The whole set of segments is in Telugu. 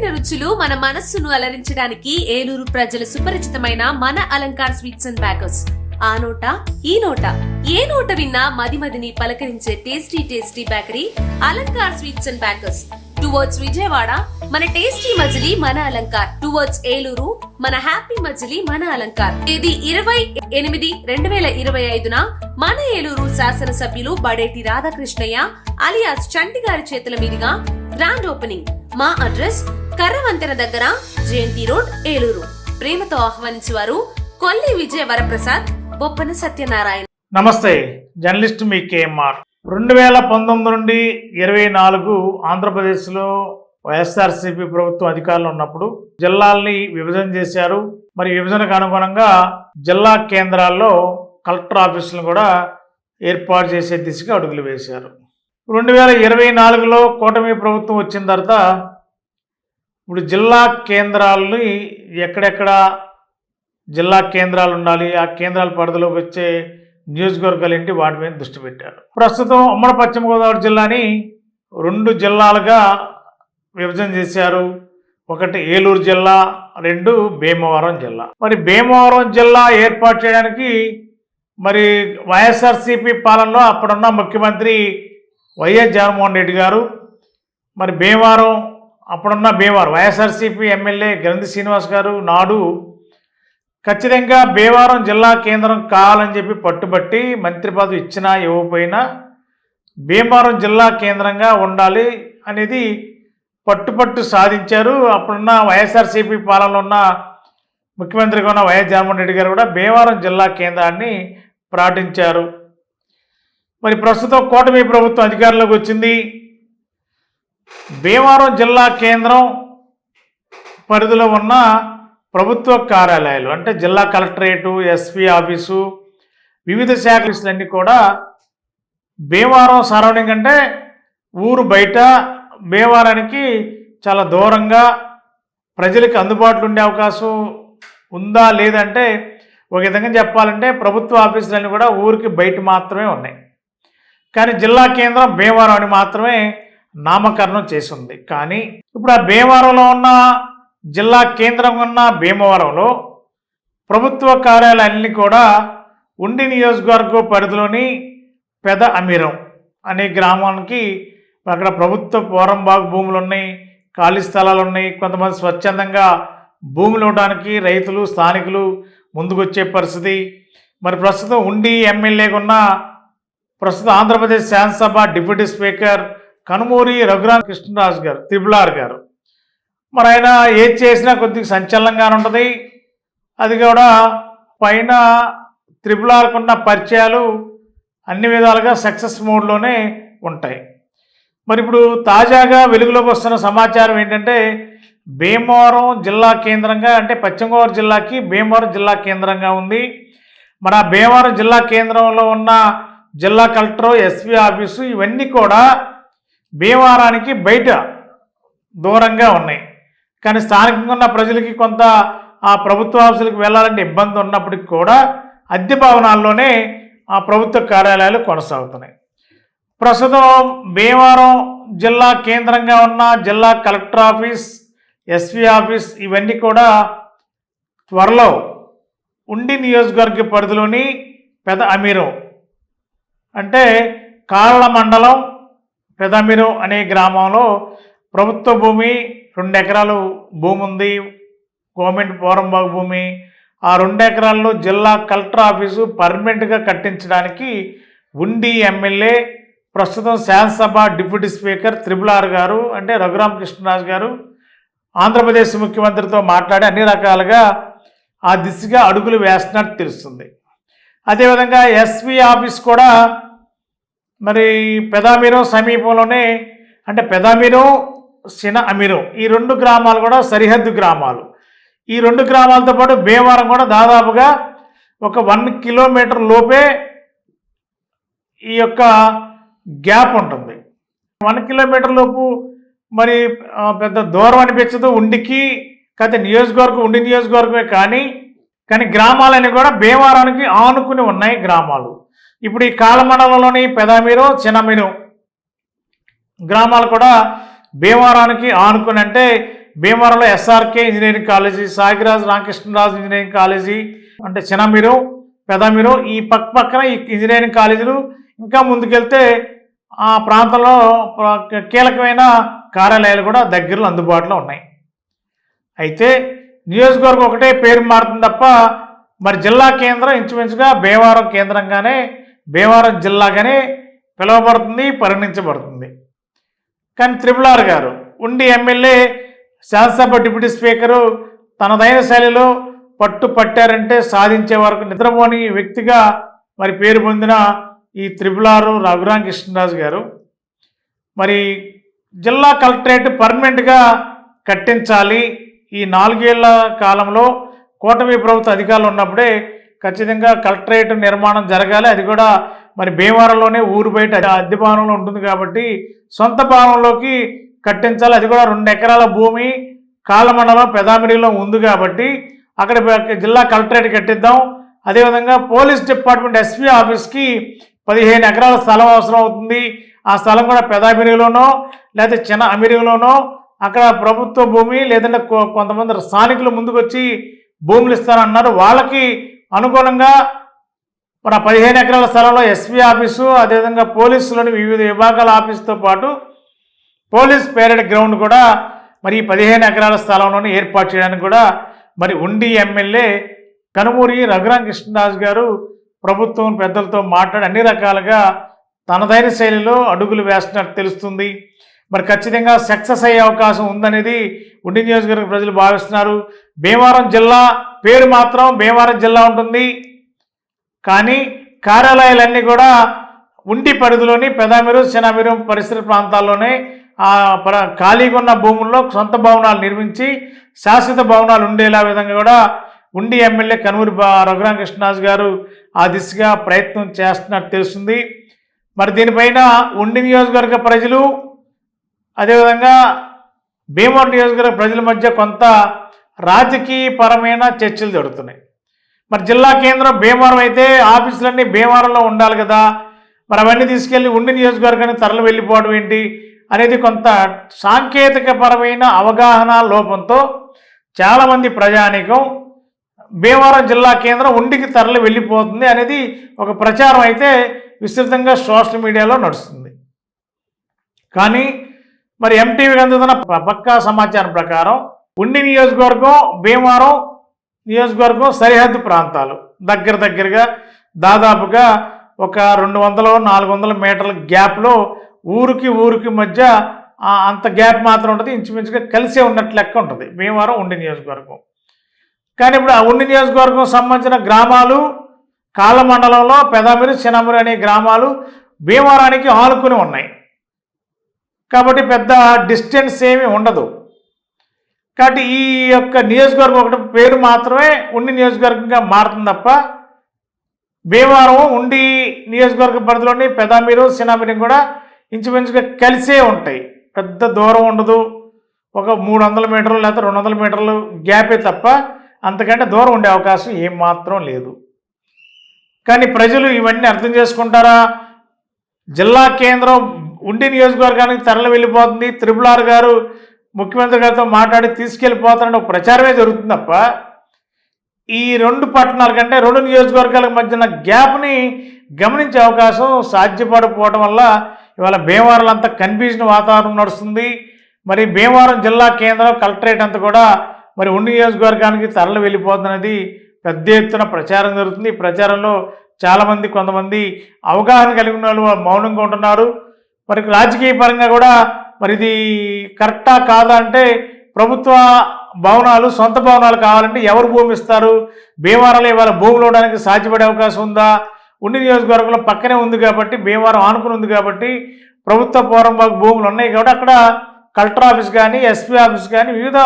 విభిన్న రుచులు మన మనస్సును అలరించడానికి ఏలూరు ప్రజల సుపరిచితమైన మన అలంకార్ స్వీట్స్ అండ్ బ్యాకర్స్. ఆ నోట ఈ నోట. ఏ నోట విన్నా మది మదిని పలకరించే tasty tasty bakery Alankar sweets and bakers. Towards Vijayawada మన టేస్టీ మజిలీ మన అలంకార్. టువర్డ్స్ ఏలూరు మన హ్యాపీ మజిలీ మన అలంకార్. ఇది ఇరవై ఎనిమిది రెండు వేల ఇరవై ఐదున మన ఏలూరు శాసనసభ్యులు బడేటి రాధాకృష్ణయ్య అలియాస్ చంటి గారి చేతుల మీదుగా గ్రాండ్ ఓపెనింగ్ మా అడ్రస్ కర్రవంతెన దగ్గర జయంతి రోడ్ ఏలూరు. ప్రేమతో ఆహ్వానించేవారు కొల్లి విజయ వరప్రసాద్ బొప్పన సత్యనారాయణ. నమస్తే జర్నలిస్ట్ మీ కేఎంఆర్. రెండు వేల పంతొమ్మిది నుండి ఇరవై నాలుగు ఆంధ్రప్రదేశ్లో వైఎస్ఆర్సీపీ ప్రభుత్వం అధికారంలో ఉన్నప్పుడు జిల్లాల్ని విభజన చేశారు. మరి విభజనకు అనుగుణంగా జిల్లా కేంద్రాల్లో కలెక్టర్ ఆఫీసులను కూడా ఏర్పాటు చేసే దిశగా అడుగులు వేశారు. రెండు వేల ఇరవై నాలుగులో కూటమి ప్రభుత్వం వచ్చిన తర్వాత ఇప్పుడు జిల్లా కేంద్రాలని ఎక్కడెక్కడ జిల్లా కేంద్రాలు ఉండాలి ఆ కేంద్రాల పరిధిలోకి వచ్చే నియోజకవర్గాలు ఏంటి వాటి మీద దృష్టి పెట్టారు. ప్రస్తుతం ఉమ్మడి పశ్చిమ గోదావరి జిల్లాని రెండు జిల్లాలుగా విభజన చేశారు. ఒకటి ఏలూరు జిల్లా రెండు భీమవరం జిల్లా. మరి భీమవరం జిల్లా ఏర్పాటు చేయడానికి మరి వైఎస్ఆర్సీపీ పాలనలో అప్పుడున్న ముఖ్యమంత్రి వైఎస్ జగన్మోహన్ రెడ్డి గారు మరి భీమవరం అప్పుడున్న భీమవరం వైఎస్ఆర్సీపీ ఎమ్మెల్యే గ్రంథి శ్రీనివాస్ గారు నాడు ఖచ్చితంగా భీమవరం జిల్లా కేంద్రం కావాలని చెప్పి పట్టుబట్టి మంత్రి పదవి ఇచ్చినా ఇవ్వకపోయినా భీమవరం జిల్లా కేంద్రంగా ఉండాలి అనేది పట్టుపట్టు సాధించారు. అప్పుడున్న వైఎస్ఆర్సీపీ పాలనలో ఉన్న ముఖ్యమంత్రిగా ఉన్న వైఎస్ జగన్మోహన్ రెడ్డి గారు కూడా భీమవరం జిల్లా కేంద్రాన్ని ప్రకటించారు మరి ప్రస్తుతం కూటమి ప్రభుత్వం అధికారంలోకి వచ్చింది. భీమవరం జిల్లా కేంద్రం పరిధిలో ఉన్న ప్రభుత్వ కార్యాలయాలు అంటే జిల్లా కలెక్టరేటు ఎస్పీ ఆఫీసు వివిధ శాఖలన్నీ కూడా భీమవరం సరౌండింగ్ అంటే ఊరు బయట భీమవరానికి చాలా దూరంగా ప్రజలకు అందుబాటులో ఉండే అవకాశం ఉందా లేదంటే ఒక విధంగా చెప్పాలంటే ప్రభుత్వ ఆఫీసులన్నీ కూడా ఊరికి బయట మాత్రమే ఉన్నాయి. కానీ జిల్లా కేంద్రం భీమవరం అని మాత్రమే నామకరణం చేసి ఉంది కానీ ఇప్పుడు ఆ భీమవరంలో ఉన్న జిల్లా కేంద్రం ఉన్న భీమవరంలో ప్రభుత్వ కార్యాలయాలన్నీ కూడా ఉండి నియోజకవర్గ పరిధిలోని పెద అమీరం అనే గ్రామానికి అక్కడ ప్రభుత్వ పోరంబాగు భూములు ఉన్నాయి ఖాళీ స్థలాలు ఉన్నాయి. కొంతమంది స్వచ్ఛందంగా భూములు ఇవ్వడానికి రైతులు స్థానికులు ముందుకొచ్చే పరిస్థితి. మరి ప్రస్తుతం ఉండి ఎమ్మెల్యేగా ఉన్న ప్రస్తుతం ఆంధ్రప్రదేశ్ శాసనసభ డిప్యూటీ స్పీకర్ కనుమూరి రఘురామ కృష్ణరాజు గారు త్రిబులార్ గారు. మరి ఆయన ఏది చేసినా కొద్దిగా సంచలనంగా ఉంటుంది. అది కూడా పైన త్రిబులార్కు ఉన్న పరిచయాలు అన్ని విధాలుగా సక్సెస్ మోడ్లోనే ఉంటాయి. మరి ఇప్పుడు తాజాగా వెలుగులోకి వస్తున్న సమాచారం ఏంటంటే భీమవరం జిల్లా కేంద్రంగా అంటే పశ్చిమ గోదావరి జిల్లాకి భీమవరం జిల్లా కేంద్రంగా ఉంది. మరి ఆ భీమవరం జిల్లా కేంద్రంలో ఉన్న జిల్లా కలెక్టర్ ఎస్పీ ఆఫీసు ఇవన్నీ కూడా భీమవరానికి బయట దూరంగా ఉన్నాయి. కానీ స్థానికంగా ఉన్న ప్రజలకి కొంత ఆ ప్రభుత్వ ఆఫీసులకు వెళ్ళాలంటే ఇబ్బంది ఉన్నప్పటికీ కూడా అద్దె భవనాల్లోనే ఆ ప్రభుత్వ కార్యాలయాలు కొనసాగుతున్నాయి. ప్రస్తుతం భీమవరం జిల్లా కేంద్రంగా ఉన్న జిల్లా కలెక్టర్ ఆఫీస్ ఎస్పీ ఆఫీస్ ఇవన్నీ కూడా త్వరలో ఉండి నియోజకవర్గ పరిధిలోని పెద అమీరం అంటే కాళ్ళ మండలం పెదమిరు అనే గ్రామంలో ప్రభుత్వ భూమి రెండు ఎకరాలు భూమి ఉంది. గవర్నమెంట్ పోరంబాగు భూమి. ఆ రెండు ఎకరాల్లో జిల్లా కలెక్టర్ ఆఫీసు పర్మనెంట్గా కట్టించడానికి ఉండి ఎమ్మెల్యే ప్రస్తుతం శాసనసభ డిప్యూటీ స్పీకర్ త్రిబుల్ ఆర్ గారు అంటే రఘురామ కృష్ణరాజు గారు ఆంధ్రప్రదేశ్ ముఖ్యమంత్రితో మాట్లాడి అన్ని రకాలుగా ఆ దిశగా అడుగులు వేస్తున్నట్టు తెలుస్తుంది. అదేవిధంగా ఎస్పీ ఆఫీస్ కూడా మరి పెదామీరం సమీపంలోనే అంటే పెదామీరం సిన అమీరం ఈ రెండు గ్రామాలు కూడా సరిహద్దు గ్రామాలు. ఈ రెండు గ్రామాలతో పాటు భీమవరం కూడా దాదాపుగా ఒక వన్ కిలోమీటర్ లోపే ఈ యొక్క గ్యాప్ ఉంటుంది. వన్ కిలోమీటర్ లోపు మరి పెద్ద దూరం అనిపించదు. ఉండికి కాకపోతే నియోజకవర్గం ఉండి నియోజకవర్గమే కానీ కానీ గ్రామాలన్నీ కూడా భీమవరానికి ఆనుకుని ఉన్నాయి గ్రామాలు. ఇప్పుడు ఈ కాలమండలంలోని పెదామీరు చిన్నమీరు గ్రామాలు కూడా భీమవరానికి ఆనుకుని అంటే భీమవరంలో SRK engineering college Sagiraj Ramakrishnaraju engineering college అంటే చిన్నమీరు పెదమీరు ఈ పక్క పక్కన ఈ ఇంజనీరింగ్ కాలేజీలు ఇంకా ముందుకెళ్తే ఆ ప్రాంతంలో కీలకమైన కార్యాలయాలు కూడా దగ్గరలో అందుబాటులో ఉన్నాయి. అయితే నియోజకవర్గం ఒకటే పేరు మారుతుంది తప్ప మరి జిల్లా కేంద్రం ఇంచుమించుగా భీమవరం కేంద్రంగానే భీమవరం జిల్లాగానే పిలువబడుతుంది పరిగణించబడుతుంది. కానీ త్రిపుల్ ఆర్ గారు ఉండి ఎమ్మెల్యే శాసనసభ డిప్యూటీ స్పీకరు తనదైన శైలిలో పట్టు పట్టారంటే సాధించే వరకు నిద్రపోని వ్యక్తిగా మరి పేరు పొందిన ఈ త్రిపుల్ ఆరు రఘురామ్ కృష్ణరాజు గారు మరి జిల్లా కలెక్టరేట్ పర్మనెంట్గా కట్టించాలి. ఈ నాలుగేళ్ళ కాలంలో కూటమి ప్రభుత్వ అధికారులు ఉన్నప్పుడే ఖచ్చితంగా కలెక్టరేట్ నిర్మాణం జరగాలి. అది కూడా మరి భీమవరంలోనే ఊరు బయట అద్దె భవనంలో ఉంటుంది కాబట్టి సొంత భవనంలోకి కట్టించాలి. అది కూడా రెండు ఎకరాల భూమి కాలమండలం పెదామిరిలో ఉంది కాబట్టి అక్కడ జిల్లా కలెక్టరేట్ కట్టిద్దాం. అదేవిధంగా పోలీస్ డిపార్ట్మెంట్ ఎస్పీ ఆఫీస్కి పదిహేను ఎకరాల స్థలం అవసరం అవుతుంది. ఆ స్థలం కూడా పెదామిరిలోనో లేకపోతే చిన్న అమిరిలోనో అక్కడ ప్రభుత్వ భూమి లేదంటే కొ- కొంతమంది స్థానికులు ముందుకొచ్చి భూములు ఇస్తారన్నారు. వాళ్ళకి అనుగుణంగా మన పదిహేను ఎకరాల స్థలంలో ఎస్పీ ఆఫీసు అదేవిధంగా పోలీసులోని వివిధ విభాగాల ఆఫీసుతో పాటు పోలీస్ పేరెడ్ గ్రౌండ్ కూడా మరి పదిహేను ఎకరాల స్థలంలోనే ఏర్పాటు చేయడానికి కూడా మరి ఉండి ఎమ్మెల్యే కనుమూరి రఘురాం కృష్ణరాజు గారు ప్రభుత్వం పెద్దలతో మాట్లాడి అన్ని రకాలుగా తనదైన శైలిలో అడుగులు వేస్తున్నట్టు తెలుస్తుంది. మరి ఖచ్చితంగా సక్సెస్ అయ్యే అవకాశం ఉందనేది ఉండి నియోజకవర్గ ప్రజలు భావిస్తున్నారు. భీమవరం జిల్లా పేరు మాత్రం భీమవరం జిల్లా ఉంటుంది. కానీ కార్యాలయాలన్నీ కూడా ఉండి పరిధిలోని పెదామిరు చిన్నమిరు పరిసర ప్రాంతాల్లోనే ఖాళీగా ఉన్న భూముల్లో సొంత భవనాలు నిర్మించి శాశ్వత భవనాలు ఉండేలా విధంగా కూడా ఉండి ఎమ్మెల్యే కనుమూరి రఘురామ కృష్ణరాజు గారు ఆ దిశగా ప్రయత్నం చేస్తున్నట్టు తెలుస్తుంది. మరి దీనిపైన ఉండి నియోజకవర్గ ప్రజలు అదేవిధంగా భీమవరం నియోజకవర్గ ప్రజల మధ్య కొంత రాజకీయపరమైన చర్చలు జరుగుతున్నాయి. మరి జిల్లా కేంద్రం భీమవరం అయితే ఆఫీసులన్నీ భీమవరంలో ఉండాలి కదా. మరి అవన్నీ తీసుకెళ్ళి ఉండి నియోజకవర్గానికి తరలి వెళ్ళిపోవడం ఏంటి అనేది కొంత సాంకేతికపరమైన అవగాహన లోపంతో చాలామంది ప్రజానికం భీమవరం జిల్లా కేంద్రం ఉండికి తరలి వెళ్ళిపోతుంది అనేది ఒక ప్రచారం అయితే విస్తృతంగా సోషల్ మీడియాలో నడుస్తుంది. కానీ మరి ఎంటీవీకి అందుతున్న పక్కా సమాచారం ప్రకారం ఉండి నియోజకవర్గం భీమవరం నియోజకవర్గం సరిహద్దు ప్రాంతాలు. దగ్గర దగ్గరగా దాదాపుగా ఒక రెండు వందలు నాలుగు వందల మీటర్ల గ్యాప్లో ఊరికి ఊరికి మధ్య అంత గ్యాప్ మాత్రం ఉంటుంది. ఇంచుమించుగా కలిసే ఉన్నట్లు లెక్క ఉంటుంది. భీమవరం ఉండి నియోజకవర్గం. కానీ ఇప్పుడు ఆ ఉండి నియోజకవర్గం సంబంధించిన గ్రామాలు కాలమండలంలో పెదామిరి చిన్నమిరి అనే గ్రామాలు భీమవరానికి ఆనుకుని ఉన్నాయి. కాబట్టి పెద్ద డిస్టెన్స్ ఏమీ ఉండదు. కాబట్టి ఈ యొక్క నియోజకవర్గం ఒకటి పేరు మాత్రమే ఉండి నియోజకవర్గంగా మారుతుంది తప్ప భీమవరం ఉండి నియోజకవర్గ పరిధిలోని పెదామీరు సినామీరం కూడా ఇంచుమించుగా కలిసే ఉంటాయి. పెద్ద దూరం ఉండదు. ఒక మూడు వందల మీటర్లు లేకపోతే రెండు వందల మీటర్లు గ్యాపే తప్ప అంతకంటే దూరం ఉండే అవకాశం ఏమాత్రం లేదు. కానీ ప్రజలు ఇవన్నీ అర్థం చేసుకుంటారా? జిల్లా కేంద్రం ఉండి నియోజకవర్గానికి తరలి వెళ్ళిపోతుంది. త్రిపుల్ ఆర్ గారు ముఖ్యమంత్రి గారితో మాట్లాడి తీసుకెళ్ళిపోతారని ఒక ప్రచారమే జరుగుతుంది తప్ప ఈ రెండు పట్టణాల కంటే రెండు నియోజకవర్గాల మధ్యన గ్యాప్ని గమనించే అవకాశం సాధ్యపడకపోవడం వల్ల ఇవాళ భీమవరం అంతా కన్ఫ్యూజన్ వాతావరణం నడుస్తుంది. మరి భీమవరం జిల్లా కేంద్రం కలెక్టరేట్ అంతా కూడా మరి ఉండి నియోజకవర్గానికి తరలి వెళ్ళిపోతున్నది పెద్ద ఎత్తున ప్రచారం జరుగుతుంది. ఈ ప్రచారంలో చాలామంది కొంతమంది అవగాహన కలిగిన వాళ్ళు మౌనంగా ఉంటున్నారు. మరి రాజకీయ పరంగా కూడా మరి ఇది కరెక్టా కాదా అంటే ప్రభుత్వ భవనాలు సొంత భవనాలు కావాలంటే ఎవరు భూమి ఇస్తారు? భీమవరంలో ఇవాళ భూములు ఇవ్వడానికి సాధ్యపడే అవకాశం ఉందా? ఉండి నియోజకవర్గంలో పక్కనే ఉంది కాబట్టి భీమవరం ఆనుకుని ఉంది కాబట్టి ప్రభుత్వ పౌరంబాగు భూములు ఉన్నాయి కాబట్టి అక్కడ కలెక్టర్ ఆఫీస్ కానీ ఎస్పీ ఆఫీస్ కానీ వివిధ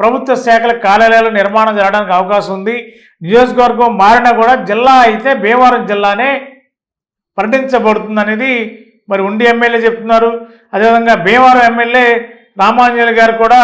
ప్రభుత్వ శాఖల కార్యాలయాలు నిర్మాణం జరగడానికి అవకాశం ఉంది. నియోజకవర్గం మారినా కూడా జిల్లా అయితే భీమవరం జిల్లానే ప్రకటించబడుతుంది అనేది మరి ఉండి ఎమ్మెల్యే చెప్తున్నారు. అదేవిధంగా భీమవరం ఎమ్మెల్యే రామాంజలి గారు కూడా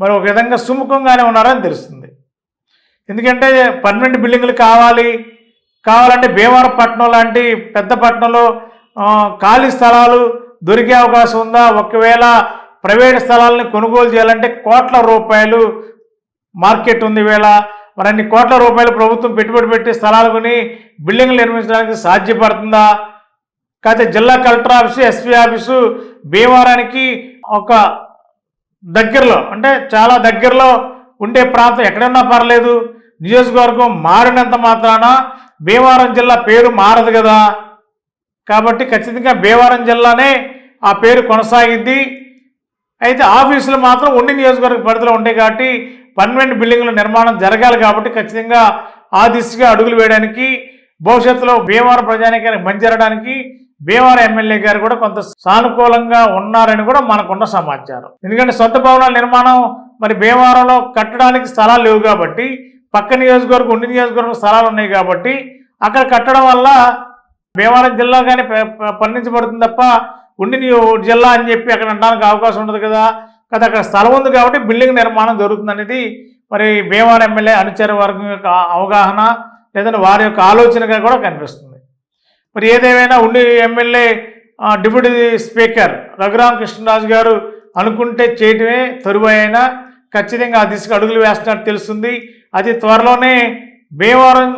మరి ఒక విధంగా సుముఖంగానే ఉన్నారని తెలుస్తుంది. ఎందుకంటే పర్మనెంట్ బిల్డింగ్లు కావాలి. కావాలంటే భీమవరం పట్టణం లాంటి పెద్ద పట్టణంలో ఖాళీ స్థలాలు దొరికే అవకాశం ఉందా? ఒకవేళ ప్రైవేట్ స్థలాలను కొనుగోలు చేయాలంటే కోట్ల రూపాయలు మార్కెట్ ఉంది వేళ. మరి అన్ని కోట్ల రూపాయలు ప్రభుత్వం పెట్టుబడి పెట్టి స్థలాలు కొని బిల్డింగ్లు నిర్మించడానికి సాధ్యపడుతుందా? కాకపోతే జిల్లా కలెక్టర్ ఆఫీసు ఎస్పీ ఆఫీసు భీమవరానికి ఒక దగ్గరలో అంటే చాలా దగ్గరలో ఉండే ప్రాంతం ఎక్కడన్నా పర్లేదు నియోజకవర్గం మారినంత మాత్రాన భీమవరం జిల్లా పేరు మారదు కదా. కాబట్టి ఖచ్చితంగా భీమవరం జిల్లానే ఆ పేరు కొనసాగిద్ది అయితే ఆఫీసులు మాత్రం ఉండి నియోజకవర్గ పరిధిలో ఉంటాయి కాబట్టి పర్మనెంట్ బిల్డింగ్ల నిర్మాణం జరగాలి కాబట్టి ఖచ్చితంగా ఆ దిశగా అడుగులు వేయడానికి భవిష్యత్తులో భీమవరం ప్రజానికానికి మంచి జరగడానికి భీమవరం ఎమ్మెల్యే గారు కూడా కొంత సానుకూలంగా ఉన్నారని కూడా మనకున్న సమాచారం. ఎందుకంటే సొంత భవనాల నిర్మాణం మరి భీమవరంలో కట్టడానికి స్థలాలు లేవు కాబట్టి పక్క నియోజకవర్గం ఉండి నియోజకవర్గం స్థలాలు ఉన్నాయి కాబట్టి అక్కడ కట్టడం వల్ల భీమవరం జిల్లా కానీ పరిణించబడుతుంది తప్ప ఉండి జిల్లా అని చెప్పి అక్కడ ఉండడానికి అవకాశం ఉండదు కదా. కదా అక్కడ స్థలం ఉంది కాబట్టి బిల్డింగ్ నిర్మాణం జరుగుతుంది అనేది మరి భీమవరం ఎమ్మెల్యే అనుచర వర్గం యొక్క అవగాహన లేదంటే వారి యొక్క ఆలోచనగా కూడా కనిపిస్తుంది. మరి ఏదేమైనా ఉండి MLA deputy speaker Raghurama Krishnaraju garu అనుకుంటే చేయటమే తరువైనా ఖచ్చితంగా ఆ దిశగా అడుగులు వేస్తున్నట్టు తెలుస్తుంది. అతి త్వరలోనే భీమవరం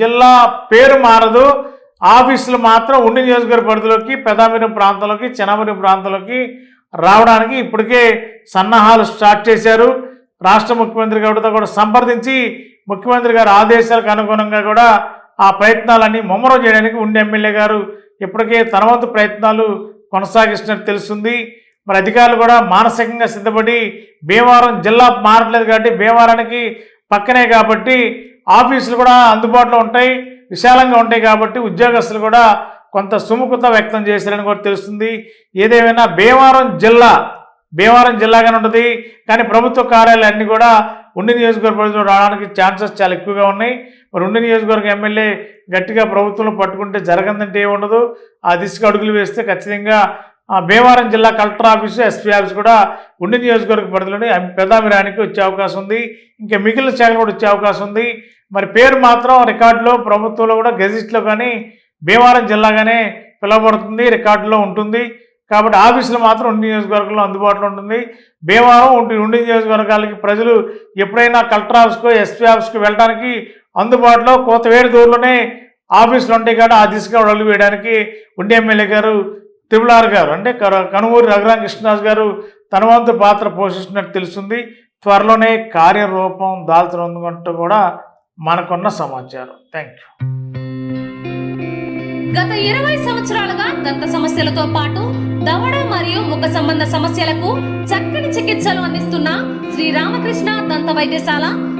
జిల్లా పేరు మారదు. ఆఫీసులు మాత్రం ఉండి నియోజకవర్గ పరిధిలోకి పెదామిరం ప్రాంతంలోకి చెనామిరం ప్రాంతంలోకి రావడానికి ఇప్పటికే సన్నాహాలు స్టార్ట్ చేశారు. రాష్ట్ర ముఖ్యమంత్రి గారితో కూడా సంప్రదించి ముఖ్యమంత్రి గారి ఆదేశాలకు అనుగుణంగా కూడా ఆ ప్రయత్నాలన్నీ ముమ్మరం చేయడానికి ఉండి ఎమ్మెల్యే గారు ఇప్పటికే తన వంతు ప్రయత్నాలు కొనసాగిస్తున్నట్టు తెలుస్తుంది. మరి అధికారులు కూడా మానసికంగా సిద్ధపడి భీమవరం జిల్లా మారట్లేదు కాబట్టి భీమవరానికి పక్కనే కాబట్టి ఆఫీసులు కూడా అందుబాటులో ఉంటాయి విశాలంగా ఉంటాయి కాబట్టి ఉద్యోగస్తులు కూడా కొంత సుముఖత వ్యక్తం చేశారని కూడా తెలుస్తుంది. ఏదేమైనా భీమవరం జిల్లా భీమవరం జిల్లాగానే ఉంటుంది. కానీ ప్రభుత్వ కార్యాలయాన్ని కూడా ఉండి నియోజకవర్గంలో రావడానికి ఛాన్సెస్ చాలా ఎక్కువగా ఉన్నాయి. రెండు ఉండి నియోజకవర్గ ఎమ్మెల్యే గట్టిగా ప్రభుత్వంలో పట్టుకుంటే జరగదంటే ఏముండదు? ఆ దిశగా అడుగులు వేస్తే ఖచ్చితంగా ఆ భీమవరం జిల్లా కలెక్టర్ ఆఫీసు ఎస్పీ ఆఫీస్ కూడా ఉండి నియోజకవర్గ పరిధిలోని పెదామిరానికి వచ్చే అవకాశం ఉంది. ఇంకా మిగిలిన శాఖలు కూడా వచ్చే అవకాశం ఉంది. మరి పేరు మాత్రం రికార్డులో ప్రభుత్వంలో కూడా గెజిట్లో కానీ భీమవరం జిల్లాగానే పిలువబడుతుంది రికార్డులో ఉంటుంది. కాబట్టి ఆఫీసులు మాత్రం ఉండి నియోజకవర్గంలో అందుబాటులో ఉంటుంది. భీమవరం ఉండి ఉండి నియోజకవర్గాలకి ప్రజలు ఎప్పుడైనా కలెక్టర్ ఆఫీస్కో ఎస్పీ ఆఫీస్కి వెళ్ళడానికి అందుబాటులో కోతవేడి దూరంలోనే ఆఫీసులు ఉంటాయి కాబట్టి ఆ దిశగా అడుగు వేయడానికి ఉండి ఎమ్మెల్యే గారు తిరుమలార్ గారు అంటే కనుమూరి రఘురామ కృష్ణదాస్ గారు తన వంతు పాత్ర పోషిస్తున్నట్టు తెలుస్తుంది. త్వరలోనే కార్యరూపం దాల్చనుందంటూ కూడా మనకున్న సమాచారం. థ్యాంక్ యూ గత ఇరవై సంవత్సరాలుగా దంత సమస్యలతో పాటు దవడ మరియు ముఖ సంబంధ సమస్యలకు చక్కని చికిత్సలు అందిస్తున్న శ్రీ రామకృష్ణ దంత వైద్యశాల